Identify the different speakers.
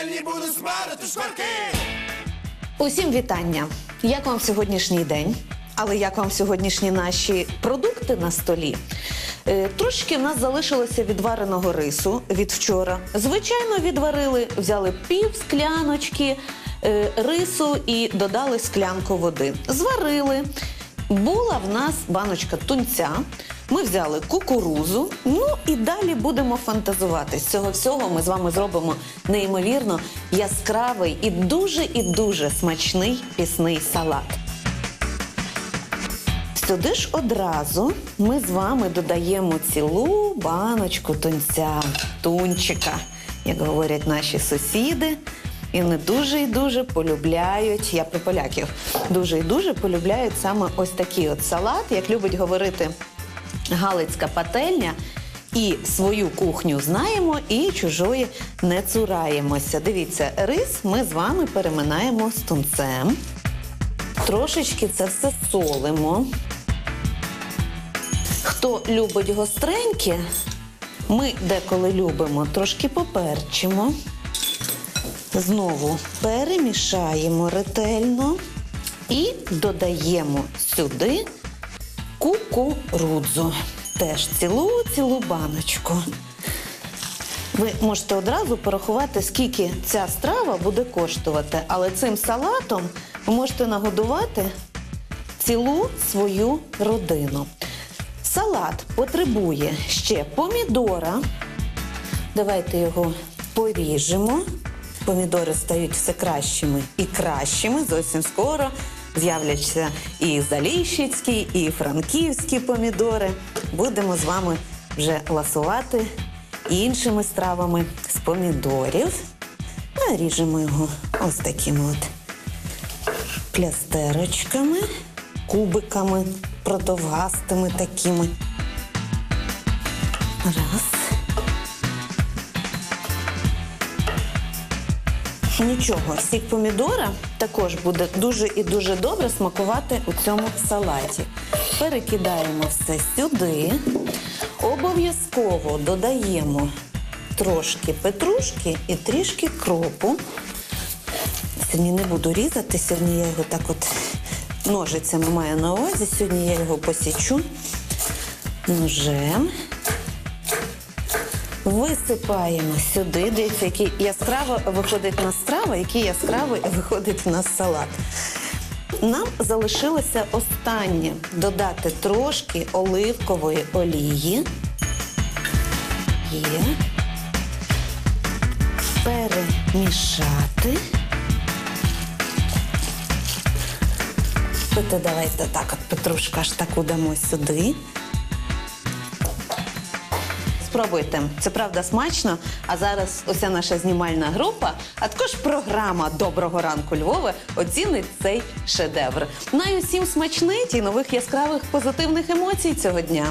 Speaker 1: пательні буду смарити шкварки.
Speaker 2: Усім вітання! Як вам сьогоднішній день? Але як вам сьогоднішні наші продукти на столі? Е, Трошки в нас залишилося відвареного рису від вчора. Звичайно, відварили, взяли пів скляночки е, рису і додали склянку води. Зварили. Була в нас баночка тунця. Ми взяли кукурузу. Ну і далі будемо фантазувати. З цього всього ми з вами зробимо неймовірно яскравий і дуже і дуже смачний пісний салат. Сюди ж одразу ми з вами додаємо цілу баночку тунця, тунчика, як говорять наші сусіди. І вони дуже і дуже полюбляють, я про поляків, дуже і дуже полюбляють саме ось такий от салат, як любить говорити Галицька пательня. І свою кухню знаємо, і чужої не цураємося. Дивіться, рис ми з вами переминаємо з тунцем. Трошечки це все солимо. Хто любить гостреньке, ми деколи любимо, трошки поперчимо. Знову перемішаємо ретельно і додаємо сюди кукурудзу. Теж цілу-цілу баночку. Ви можете одразу порахувати, скільки ця страва буде коштувати, але цим салатом ви можете нагодувати цілу свою родину. Салат потребує ще помідора. Давайте його поріжемо. Помідори стають все кращими і кращими. Зовсім скоро з'являться і заліщицькі, і франківські помідори. Будемо з вами вже ласувати іншими стравами з помідорів. Наріжемо його ось такими от плястерочками, кубиками, продовгастими такими. Раз. Нічого, сік помідора також буде дуже і дуже добре смакувати у цьому салаті. Перекидаємо все сюди. Обов'язково додаємо трошки петрушки і трішки кропу. Сьогодні не буду різати, сьогодні я його так от ножицями маю на увазі. Сьогодні я його посічу ножем. Висипаємо сюди. Дивіться, який яскраво виходить на страва, який яскравий виходить в нас салат. Нам залишилося останнє додати трошки оливкової олії. Є. Перемішати. Давайте так, от петрушка аж таку дамо сюди. Спробуйте, це правда смачно. А зараз уся наша знімальна група, а також програма Доброго ранку Львова оцінить цей шедевр. Най усім смачнить і нових яскравих позитивних емоцій цього дня.